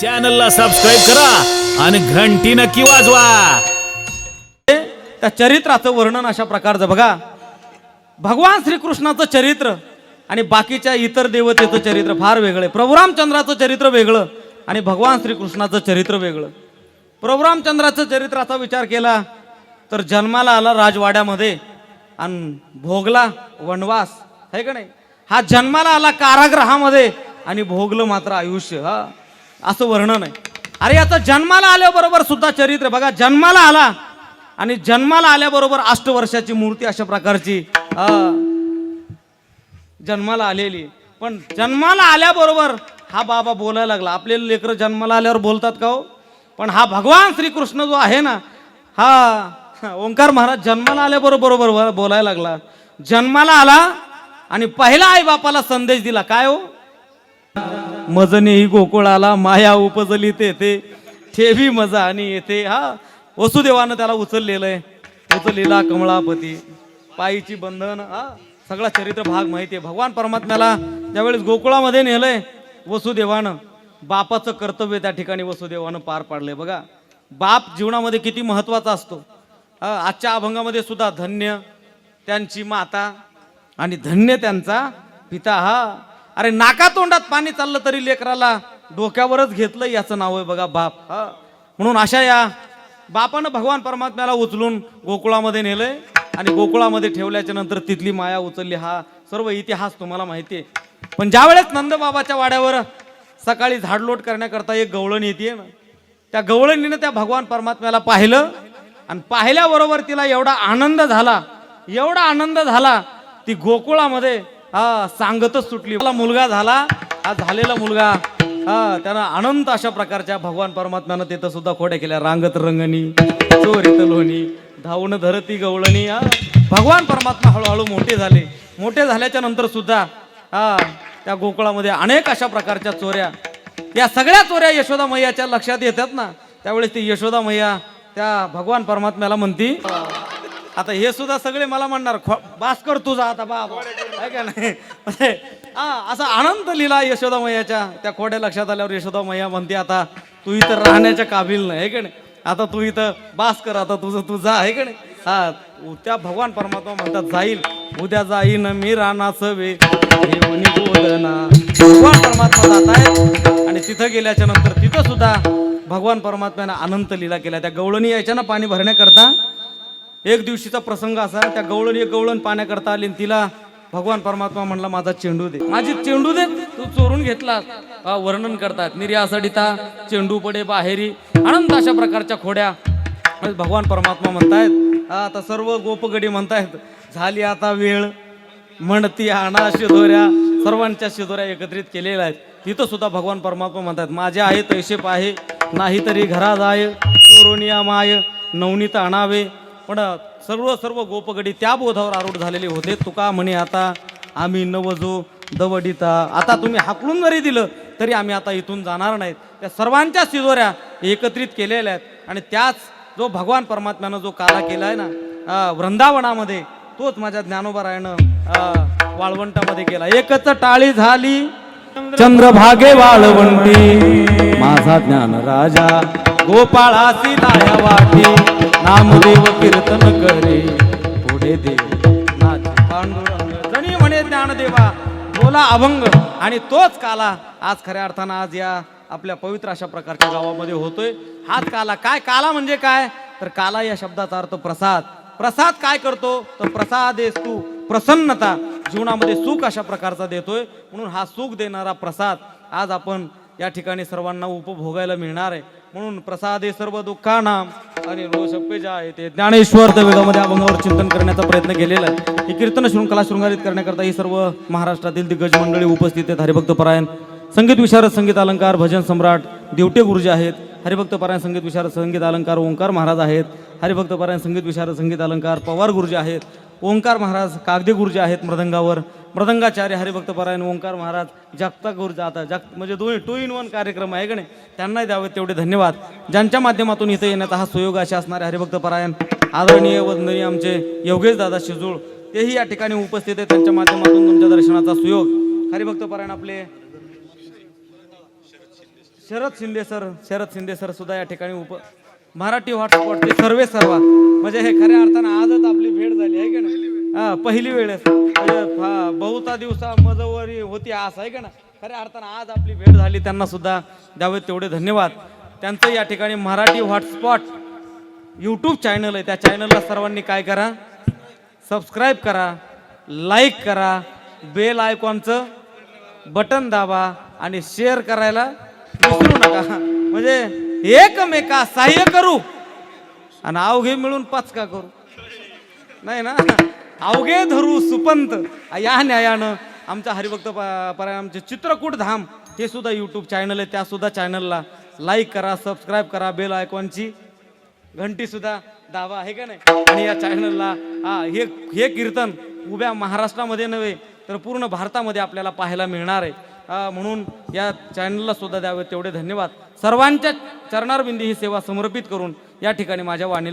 चॅनलला सबस्क्राईब करा आणि घंटी नक्की वाजवा. त्या चरित्राचं वर्णन अशा प्रकारचं बघा. भगवान श्रीकृष्णाचं चरित्र आणि बाकीच्या इतर देवतेचं चरित्र फार वेगळं आहे. प्रभुरामचंद्राचं चरित्र वेगळं आणि भगवान श्रीकृष्णाचं चरित्र वेगळं. प्रभुरामचंद्राचं चरित्राचा विचार केला तर जन्माला आला राजवाड्यामध्ये आणि भोगला वनवास. आहे का नाही? हा जन्माला आला कारागृहामध्ये आणि भोगलं मात्र आयुष्य. हा. असं वर्णन आहे. अरे आता जन्माला आल्याबरोबर सुद्धा चरित्र बघा. जन्माला आला आणि जन्माला आल्याबरोबर अष्टवर्षाची मूर्ती अशा प्रकारची जन्माला आलेली. पण जन्माला आल्याबरोबर हा बाबा बोलायला लागला. आपले लेकरं जन्माला आल्यावर बोलतात का हो? पण हा भगवान श्रीकृष्ण जो आहे ना हा ओंकार महाराज जन्माला आल्याबरोबर बरोबर बोलायला लागला. जन्माला आला आणि पहिला आई बापाला संदेश दिला. काय हो? मजनेही गोकुळाला माया उपजली तेथे. ठेवी मजा आणि येथे. हा वसुदेवानं त्याला उचललेलं आहे उचललेला कमळापती. पायीची बंधन हा सगळा चरित्र भाग माहिती आहे. भगवान परमात्म्याला ज्यावेळेस गोकुळामध्ये नेलंय वसुदेवानं बापाचं कर्तव्य त्या ठिकाणी वसुदेवानं पार पाडलंय. बघा बाप जीवनामध्ये किती महत्त्वाचा असतो. आजच्या अभंगामध्ये सुद्धा धन्य त्यांची माता आणि धन्य त्यांचा पिता हा अरे नाका तोंडात पाणी चाललं तरी लेकराला डोक्यावरच घेतलं याचं नाव आहे बघा बाप. हा. म्हणून अशा या बापानं भगवान परमात्म्याला उचलून गोकुळामध्ये नेलंय आणि गोकुळामध्ये ठेवल्याच्या नंतर तिथली माया उचलली. हा सर्व इतिहास तुम्हाला माहिती आहे. पण ज्यावेळेस नंदबाबाच्या वाड्यावर सकाळी झाडलोट करण्याकरता एक गवळण येते ना त्या गवळणीनं त्या भगवान परमात्म्याला पाहिलं आणि पाहिल्याबरोबर तिला एवढा आनंद झाला एवढा आनंद झाला ती गोकुळामध्ये हा सांगतच सुटली. मला मुलगा झाला. हा झालेला मुलगा. हा त्यानं अनंत अशा प्रकारच्या भगवान परमात्म्यानं तिथं सुद्धा खोड्या केल्या. रांगत रंगणी चोरीत लोणी धावून धरती गवळणी हा. भगवान परमात्मा हळूहळू मोठे झाले. मोठे झाल्याच्यानंतर सुद्धा हा त्या गोकुळामध्ये अनेक अशा प्रकारच्या चोऱ्या. या सगळ्या चोऱ्या यशोदा मैयाच्या लक्षात येतात ना? त्यावेळेस ती यशोदा मैया त्या भगवान परमात्म्याला म्हणती आता हे सुद्धा सगळे मला म्हणणार. बास कर तुझा आता बाबा. आहे का नाही? म्हणजे, हा असा आनंद लिहिला यशोदा मैयाच्या त्या खोड्या लक्षात आल्यावर यशोदा मैया म्हणते आता तू इथं राहण्याच्या काबिल नाही आहे का नाही? आता तू इथं बास कर आता तुझं तू जा आहे का नाही? हा त्या भगवान परमात्मा म्हणतात जाईल उद्या जाईन मी रानाचं सवे भगवान परमात्मा जात आहेत आणि तिथं गेल्याच्यानंतर तिथं सुद्धा भगवान परमात्म्यानं अनंत लीला केला त्या गवळणी यायच्या ना पाणी भरण्याकरता एक दिवशीचा प्रसंग असा त्या गवळणी गवळण पाण्याकरता आली तिला भगवान परमात्मा म्हणला माझा चेंडू दे. माझी चेंडू दे? तू चोरून घेतला हा, वर्णन करतात. निर्यासडिता चेंडू पडे बाहेरी आनंद अशा प्रकारच्या खोड्या. म्हणजे भगवान परमात्मा म्हणतायत आता सर्व गोपगडी म्हणतायत झाली आता वेळ. म्हणती आणा शिदोऱ्या. सर्वांच्या शिदोऱ्या एकत्रित केलेल्या आहेत. तिथं सुद्धा भगवान परमात्मा म्हणतात माझे आहे तैसे पाहे. नाही तरी घरा जाय चोरोनिया माय. नवनीत आणावे. पण सर्व सर्व गोपगडी त्या बोधावर आरूढ झालेले होते. तुका म्हणे आता आम्ही नवजो दवडिता. आता तुम्ही हाकलून जरी दिलं तरी आम्ही आता इथून जाणार नाहीत. त्या सर्वांच्या शिजोऱ्या एकत्रित केलेल्या आहेत. आणि त्याच जो भगवान परमात्म्यानं जो काला केला आहे ना वृंदावनामध्ये तोच माझ्या ज्ञानोबरायनं वाळवंटामध्ये केला एकच टाळी झाली चंद्रभागे वाळवंटी. माझा ज्ञान राजा गोपाळासी लाया वाटी रामदेव कीर्तन करे. पुढे देव नाथ पांडुरंग जणी म्हणे ज्ञानदेवा बोला अभंग. आणि तोच काला आज खऱ्या अर्थानं आज या आपल्या पवित्र अशा प्रकारच्या गावामध्ये होतोय. हाच काला काय? काला म्हणजे काय? तर काला या शब्दाचा अर्थ प्रसाद. प्रसाद काय करतो? तर प्रसादेस तू प्रसन्नता. जीवनामध्ये सुख अशा प्रकारचा देतोय. म्हणून हा सुख देणारा प्रसाद आज आपण या ठिकाणी सर्वांना उपभोगायला मिळणार आहे. म्हणून प्रसादे सर्व दुःखानाम आणि रोषप्पे जे आहे ते ज्ञानेश्वर त्या वेदामध्ये अभंगावर चिंतन करण्याचा प्रयत्न केलेला आहे. ही कीर्तन शृंखला शृंगारित करण्याकरता ही सर्व महाराष्ट्रातील दिग्गज मंडळी उपस्थित आहेत. हरिभक्त परायण संगीत विशारद संगीत अलंकार भजन सम्राट देवटे गुरुजी आहेत. हरिभक्त परायण संगीत विशारद संगीत अलंकार ओंकार महाराज आहेत. हरिभक्त परायण संगीत विशारद संगीत अलंकार पवार गुरुजी आहेत. ओंकार महाराज कागदे गुरुजी आहेत मृदंगावर. मृदंगाचार्य हरिभक्त परायण ओंकार महाराज जगता गुरुजी आता जग म्हणजे दोन्ही टू इन वन कार्यक्रम आहे का नाही? त्यांनाही द्यावे तेवढे धन्यवाद. ज्यांच्या माध्यमातून इथं येण्याचा हा सुयोग असे असणारे हरिभक्त परायण आदरणीय वंदनीय आमचे योगेश दादा शिजूळ तेही या ठिकाणी उपस्थित आहेत. त्यांच्या माध्यमातून तुमच्या दर्शनाचा सुयोग. हरिभक्त परायण आपले शरद शिंदे सर शरद शिंदे सर सुद्धा या ठिकाणी उप मराठी हॉटस्पॉटचे सर्वे सर्वा. म्हणजे हे खऱ्या अर्थानं आजच आपली भेट झाली आहे का ना हा पहिली वेळेस. म्हणजे बहुता दिवसा मजवरी होती आस आहे का ना खऱ्या अर्थानं आज आपली भेट झाली. त्यांना सुद्धा द्यावे तेवढे धन्यवाद. त्यांचं या ठिकाणी मराठी हॉटस्पॉट यूट्यूब चॅनल आहे. त्या चॅनलला सर्वांनी काय करा? सबस्क्राईब करा लाईक करा बेल आयकॉनचं बटन दाबा आणि शेअर करायला विसरू नका. म्हणजे एकमेका सहाय्य करू आणि अवघे मिळून पाचका करू. नाही ना? अवघे धरू सुपंत. या न्यायानं आमच्या हरिभक्त प- आमचे चित्रकूट धाम हे सुद्धा यूट्यूब चॅनल आहे. त्या सुद्धा चॅनलला लाईक करा सबस्क्राईब करा बेल आयकॉनची घंटी सुद्धा दावा आहे का नाही? आणि या चॅनलला हा हे हे कीर्तन उभ्या महाराष्ट्रामध्ये नव्हे तर पूर्ण भारतामध्ये आपल्याला पाहायला मिळणार आहे. म्हणून या चॅनलला सुद्धा द्यावे तेवढे धन्यवाद. सर्वांच्या चरणारबिंदी ही सेवा समर्पित करून या ठिकाणी माझ्या वाणीला